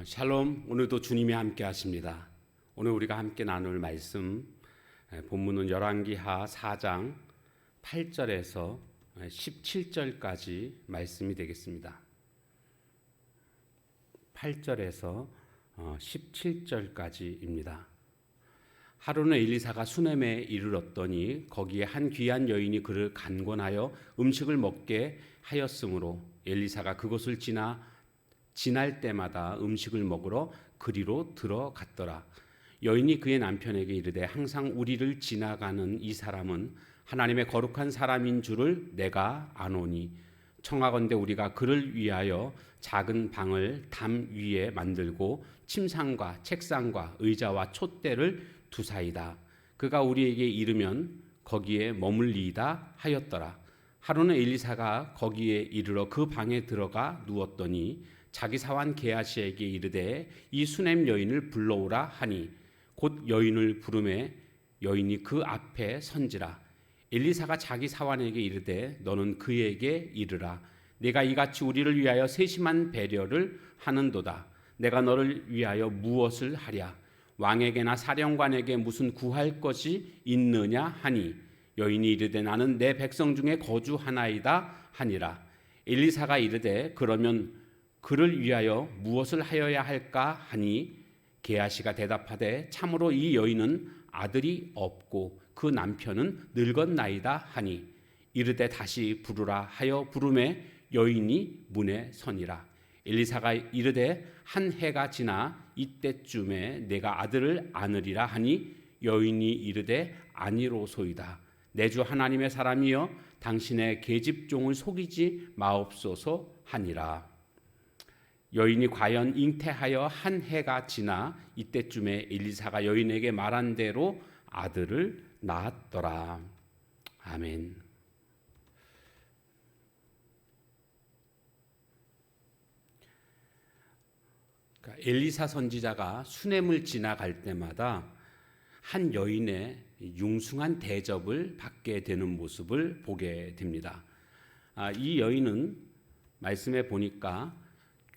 어, 샬롬 오늘도 주님이 함께 하십니다. 오늘 우리가 함께 나눌 말씀 에, 본문은 열왕기하 4장 8절에서 17절까지 말씀이 되겠습니다. 8절에서 17절까지입니다. 하루는 엘리사가 수넴에 이르렀더니 거기에 한 귀한 여인이 그를 간권하여 음식을 먹게 하였으므로 엘리사가 그곳을 지나 지날 때마다 음식을 먹으러 그리로 들어갔더라. 여인이 그의 남편에게 이르되 항상 우리를 지나가는 이 사람은 하나님의 거룩한 사람인 줄을 내가 아노니 청하건대 우리가 그를 위하여 작은 방을 담 위에 만들고 침상과 책상과 의자와 촛대를 두사이다. 그가 우리에게 이르면 거기에 머물리이다 하였더라. 하루는 엘리사가 거기에 이르러 그 방에 들어가 누웠더니 자기 사환 게하시에게 이르되 이 수냄 여인을 불러오라 하니 곧 여인을 부르매 여인이 그 앞에 선지라. 엘리사가 자기 사환에게 이르되 너는 그에게 이르라. 내가 이같이 우리를 위하여 세심한 배려를 하는도다. 내가 너를 위하여 무엇을 하랴? 왕에게나 사령관에게 무슨 구할 것이 있느냐 하니 여인이 이르되 나는 내 백성 중에 거주하나이다 하니라. 엘리사가 이르되 그러면 그를 위하여 무엇을 하여야 할까 하니 게하시가 대답하되 참으로 이 여인은 아들이 없고 그 남편은 늙었나이다 하니 이르되 다시 부르라 하여 부름에 여인이 문에 서니라. 엘리사가 이르되 한 해가 지나 이때쯤에 내가 아들을 안으리라 하니 여인이 이르되 아니로소이다. 내 주 하나님의 사람이여 당신의 계집종을 속이지 마옵소서 하니라 여인이 과연 잉태하여 한 해가 지나 이때쯤에 엘리사가 여인에게 말한 대로 아들을 낳았더라. 아멘. 그러니까 엘리사 선지자가 수넴을 지나갈 때마다 한 여인의 융숭한 대접을 받게 되는 모습을 보게 됩니다. 아, 이 여인은 말씀에 보니까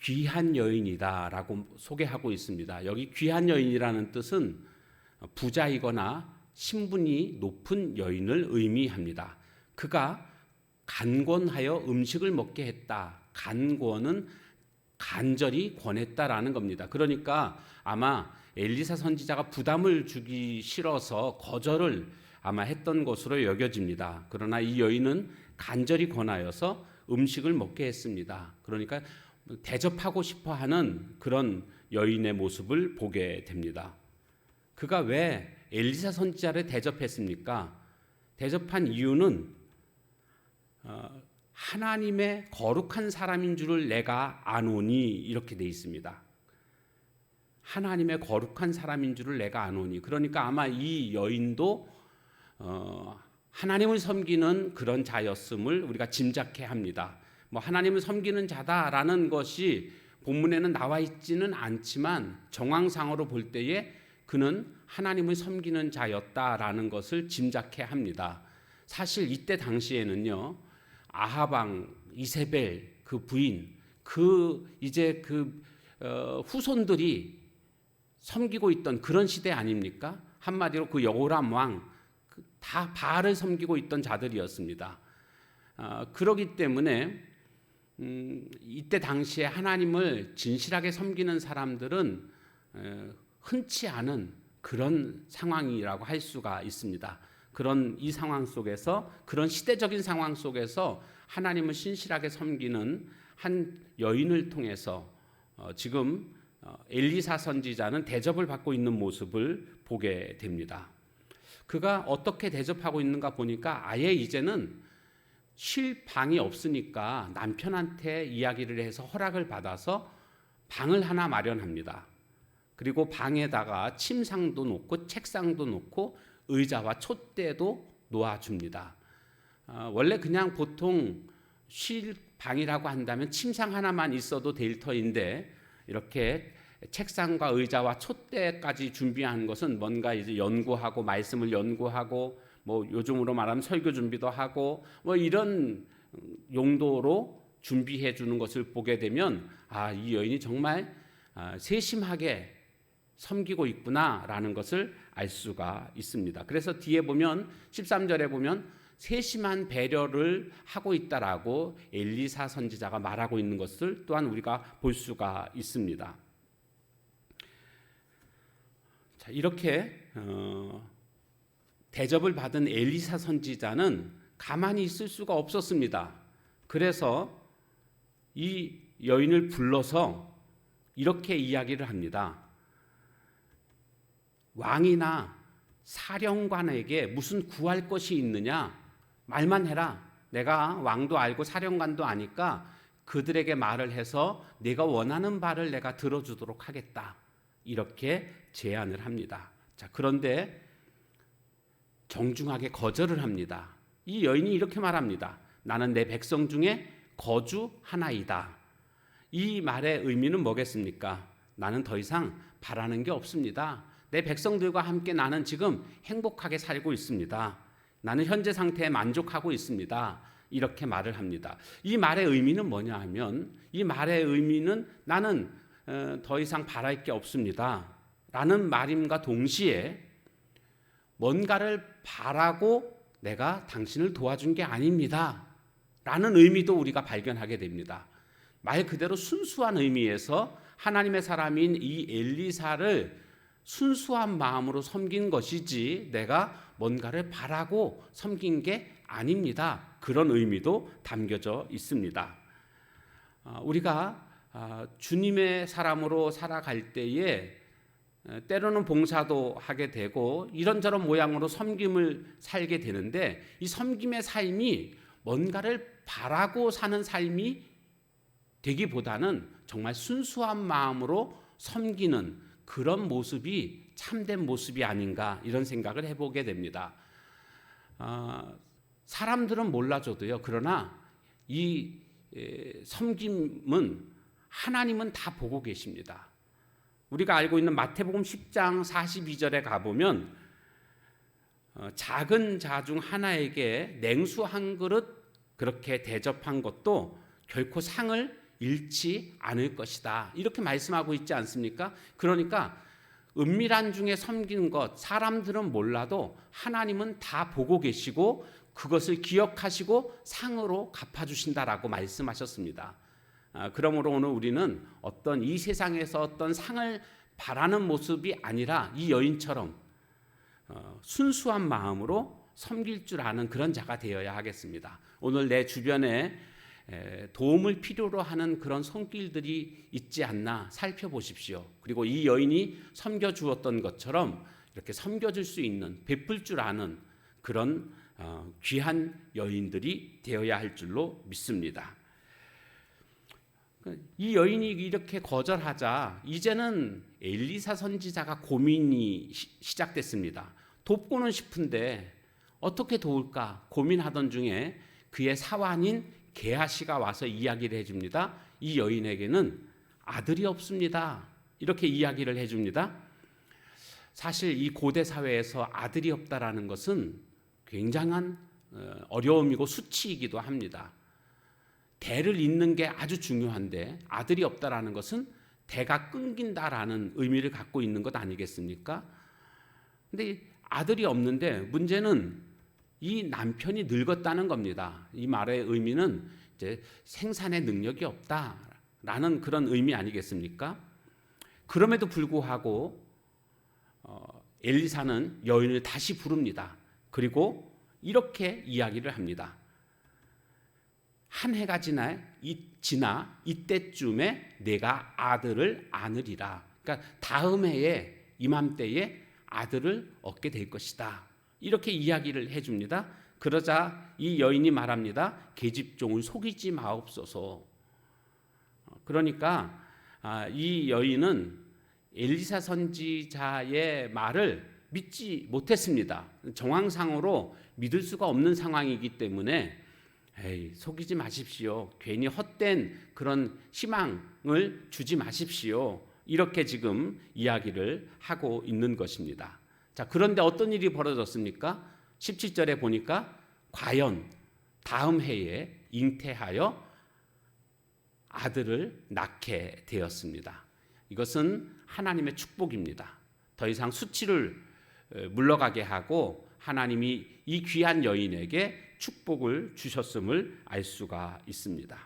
귀한 여인이다라고 소개하고 있습니다. 여기 귀한 여인이라는 뜻은 부자이거나 신분이 높은 여인을 의미합니다. 그가 간권하여 음식을 먹게 했다. 간권은 간절히 권했다라는 겁니다. 그러니까 아마 엘리사 선지자가 부담을 주기 싫어서 거절을 아마 했던 것으로 여겨집니다. 그러나 이 여인은 간절히 권하여서 음식을 먹게 했습니다. 그러니까 대접하고 싶어 하는 그런 여인의 모습을 보게 됩니다. 그가 왜 엘리사 선지자를 대접했습니까? 대접한 이유는 어, 하나님의 거룩한 사람인 줄을 내가 아노니 이렇게 돼 있습니다. 하나님의 거룩한 사람인 줄을 내가 아노니. 그러니까 아마 이 여인도 어, 하나님을 섬기는 그런 자였음을 우리가 짐작해 합니다. 뭐 하나님을 섬기는 자다라는 것이 본문에는 나와 있지는 않지만 정황상으로 볼 때에 그는 하나님을 섬기는 자였다라는 것을 짐작해 합니다. 사실 이때 당시에는요 아하방 이세벨 그 부인 그 이제 그 어, 후손들이 섬기고 있던 그런 시대 아닙니까? 한마디로 그 여호람 왕다 그 바알을 섬기고 있던 자들이었습니다. 어, 그러기 때문에 음, 이때 당시에 하나님을 진실하게 섬기는 사람들은 에, 흔치 않은 그런 상황이라고 할 수가 있습니다. 그런 이 상황 속에서 그런 시대적인 상황 속에서 하나님을 신실하게 섬기는 한 여인을 통해서 어, 지금 어, 엘리사 선지자는 대접을 받고 있는 모습을 보게 됩니다. 그가 어떻게 대접하고 있는가 보니까 아예 이제는 쉴 방이 없으니까 남편한테 이야기를 해서 허락을 받아서 방을 하나 마련합니다. 그리고 방에다가 침상도 놓고 책상도 놓고 의자와 촛대도 놓아줍니다. 어, 원래 그냥 보통 쉴 방이라고 한다면 침상 하나만 있어도 될 터인데 이렇게 책상과 의자와 촛대까지 준비한 것은 뭔가 이제 연구하고 말씀을 연구하고 뭐 요즘으로 말하면 설교 준비도 하고 뭐 이런 용도로 준비해 주는 것을 보게 되면 아, 이 여인이 정말 아, 세심하게 섬기고 있구나라는 것을 알 수가 있습니다. 그래서 뒤에 보면 13절에 보면 세심한 배려를 하고 있다라고 엘리사 선지자가 말하고 있는 것을 또한 우리가 볼 수가 있습니다. 자, 이렇게 어, 대접을 받은 엘리사 선지자는 가만히 있을 수가 없었습니다. 그래서 이 여인을 불러서 이렇게 이야기를 합니다. 왕이나 사령관에게 무슨 구할 것이 있느냐? 말만 해라. 내가 왕도 알고 사령관도 아니까 그들에게 말을 해서 내가 원하는 바를 내가 들어주도록 하겠다. 이렇게 제안을 합니다. 자, 그런데 정중하게 거절을 합니다. 이 여인이 이렇게 말합니다. 나는 내 백성 중에 거주 하나이다. 이 말의 의미는 뭐겠습니까? 나는 더 이상 바라는 게 없습니다. 내 백성들과 함께 나는 지금 행복하게 살고 있습니다. 나는 현재 상태에 만족하고 있습니다. 이렇게 말을 합니다. 이 말의 의미는 뭐냐 하면 이 말의 의미는 나는 어, 더 이상 바랄 게 없습니다. 라는 말임과 동시에 뭔가를 바라고 내가 당신을 도와준 게 아닙니다. 라는 의미도 우리가 발견하게 됩니다. 말 그대로 순수한 의미에서 하나님의 사람인 이 엘리사를 순수한 마음으로 섬긴 것이지 내가 뭔가를 바라고 섬긴 게 아닙니다. 그런 의미도 담겨져 있습니다. 아, 우리가 아, 주님의 사람으로 살아갈 때에 때로는 봉사도 하게 되고 이런저런 모양으로 섬김을 살게 되는데 이 섬김의 삶이 뭔가를 바라고 사는 삶이 되기보다는 정말 순수한 마음으로 섬기는 그런 모습이 참된 모습이 아닌가 이런 생각을 해보게 됩니다. 아, 사람들은 몰라줘도요. 그러나 이 에, 섬김은 하나님은 다 보고 계십니다. 우리가 알고 있는 마태복음 10장 42절에 가보면 어, 작은 자 중 하나에게 냉수 한 그릇 그렇게 대접한 것도 결코 상을 잃지 않을 것이다. 이렇게 말씀하고 있지 않습니까? 그러니까 은밀한 중에 섬기는 것 사람들은 몰라도 하나님은 다 보고 계시고 그것을 기억하시고 상으로 갚아 주신다라고 말씀하셨습니다. 아, 그러므로 오늘 우리는 어떤 이 세상에서 어떤 상을 바라는 모습이 아니라 이 여인처럼 어, 순수한 마음으로 섬길 줄 아는 그런 자가 되어야 하겠습니다. 오늘 내 주변에 도움을 필요로 하는 그런 손길들이 있지 않나 살펴보십시오. 그리고 이 여인이 섬겨 주었던 것처럼 이렇게 섬겨 줄 수 있는 베풀 줄 아는 그런 어, 귀한 여인들이 되어야 할 줄로 믿습니다. 이 여인이 이렇게 거절하자 이제는 엘리사 선지자가 고민이 시작됐습니다. 돕고는 싶은데 어떻게 도울까 고민하던 중에 그의 사환인 게하시가 와서 이야기를 해줍니다. 이 여인에게는 아들이 없습니다. 이렇게 이야기를 해줍니다. 사실 이 고대 사회에서 아들이 없다라는 것은 굉장한 어, 어려움이고 수치이기도 합니다. 대를 잇는 게 아주 중요한데 아들이 없다라는 것은 대가 끊긴다라는 의미를 갖고 있는 것 아니겠습니까? 근데 아들이 없는데 문제는 이 남편이 늙었다는 겁니다. 이 말의 의미는 이제 생산의 능력이 없다라는 그런 의미 아니겠습니까? 그럼에도 불구하고 어, 엘리사는 여인을 다시 부릅니다. 그리고 이렇게 이야기를 합니다. 한 해가 지나 이 지나 이때쯤에 내가 아들을 안으리라. 그러니까 다음 해에 이맘때에 아들을 얻게 될 것이다. 이렇게 이야기를 해 줍니다. 그러자 이 여인이 말합니다. 계집종을 속이지 마옵소서. 그러니까 아, 이 여인은 엘리사 선지자의 말을 믿지 못했습니다. 정황상으로 믿을 수가 없는 상황이기 때문에 에이, 속이지 마십시오. 괜히 헛된 그런 희망을 주지 마십시오. 이렇게 지금 이야기를 하고 있는 것입니다. 자, 그런데 어떤 일이 벌어졌습니까? 17절에 보니까 과연 다음 해에 잉태하여 아들을 낳게 되었습니다. 이것은 하나님의 축복입니다. 더 이상 수치를 에, 물러가게 하고 하나님이 이 귀한 여인에게 축복을 주셨음을 알 수가 있습니다.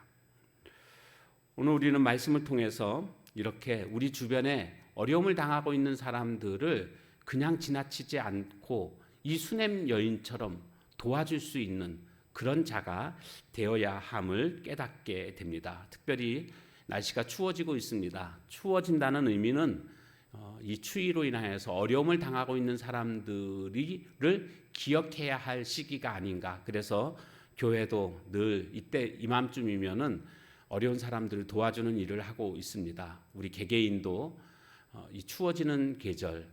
오늘 우리는 말씀을 통해서 이렇게 우리 주변에 어려움을 당하고 있는 사람들을 그냥 지나치지 않고 이 수냄 여인처럼 도와줄 수 있는 그런 자가 되어야 함을 깨닫게 됩니다. 특별히 날씨가 추워지고 있습니다. 추워진다는 의미는 어, 이 추위로 인하여서 어려움을 당하고 있는 사람들이를 기억해야 할 시기가 아닌가. 그래서 교회도 늘 이때 이맘쯤이면은 어려운 사람들을 도와주는 일을 하고 있습니다. 우리 개개인도 어, 이 추워지는 계절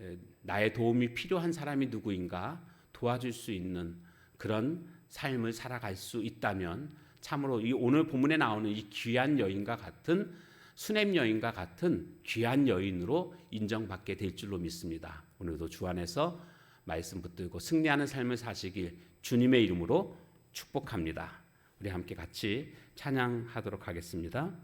에, 나의 도움이 필요한 사람이 누구인가 도와줄 수 있는 그런 삶을 살아갈 수 있다면 참으로 이 오늘 본문에 나오는 이 귀한 여인과 같은 수냄 여인과 같은 귀한 여인으로 인정받게 될 줄로 믿습니다. 오늘도 주 안에서 말씀 붙들고 승리하는 삶을 사시길 주님의 이름으로 축복합니다. 우리 함께 같이 찬양하도록 하겠습니다.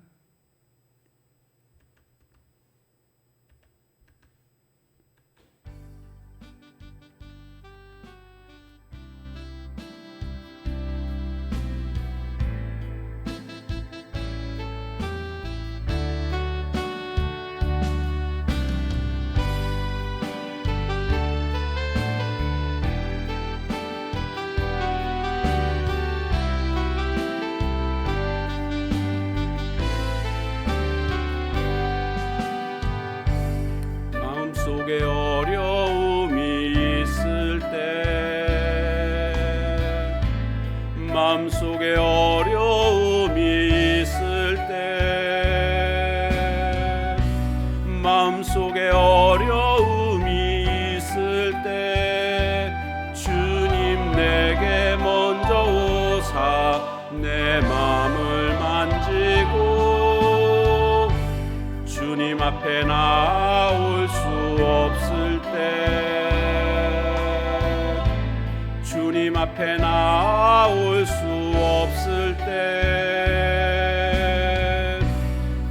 앞에 나올 수 없을 때 주님 앞에 나올 수 없을 때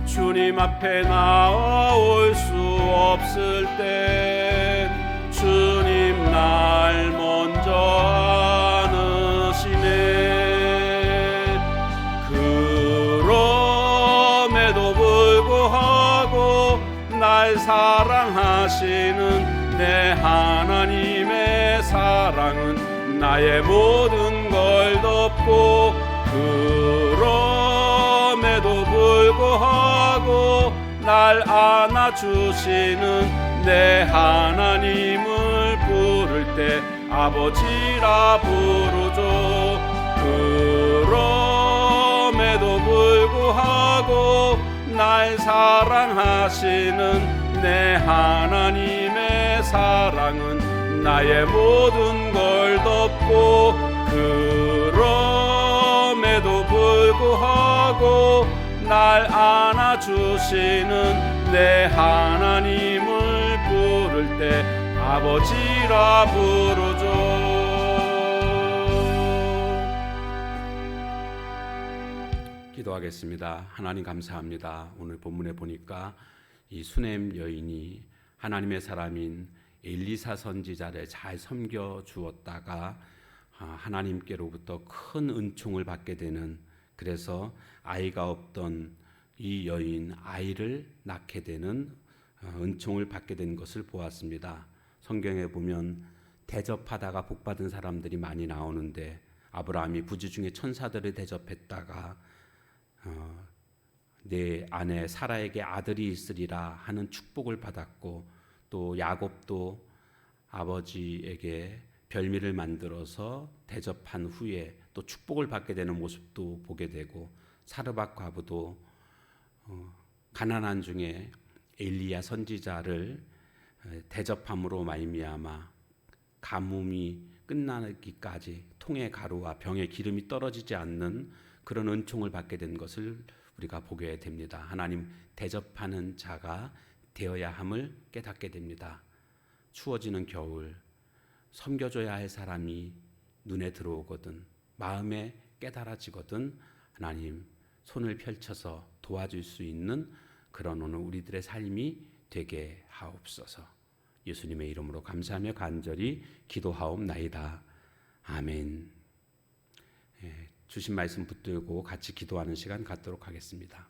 주님 앞에 나올 수 없을 때 주님 날 사랑하시는 내 하나님의 사랑은 나의 모든 걸 덮고 그럼에도 불구하고 날 안아주시는 내 하나님을 부를 때 아버지라 부르죠. 그럼에도 불구하고 날 사랑하시는 내 하나님의 사랑은 나의 모든 걸 덮고 그럼에도 불구하고 날 안아주시는 내 하나님을 부를 때 아버지라 부르죠 기도하겠습니다. 하나님 감사합니다. 오늘 본문에 보니까 이 수냄 여인이 하나님의 사람인 엘리사 선지자를 잘 섬겨 주었다가 아, 하나님께로부터 큰 은총을 받게 되는 그래서 아이가 없던 이 여인 아이를 낳게 되는 어, 은총을 받게 된 것을 보았습니다. 성경에 보면 대접하다가 복 받은 사람들이 많이 나오는데 아브라함이 부지 중에 천사들을 대접했다가 어, 내 아내 사라에게 아들이 있으리라 하는 축복을 받았고 또 야곱도 아버지에게 별미를 만들어서 대접한 후에 또 축복을 받게 되는 모습도 보게 되고 사르밧 과부도 어, 가난한 중에 엘리야 선지자를 에, 대접함으로 말미암아 가뭄이 끝나기까지 통의 가루와 병의 기름이 떨어지지 않는 그런 은총을 받게 된 것을 우리가 보게 됩니다. 하나님 대접하는 자가 되어야 함을 깨닫게 됩니다. 추워지는 겨울 섬겨줘야 할 사람이 눈에 들어오거든 마음에 깨달아지거든 하나님 손을 펼쳐서 도와줄 수 있는 그런 오늘 우리들의 삶이 되게 하옵소서. 예수님의 이름으로 감사하며 간절히 기도하옵나이다. 아멘. 예, 주신 말씀 붙들고 같이 기도하는 시간 갖도록 하겠습니다.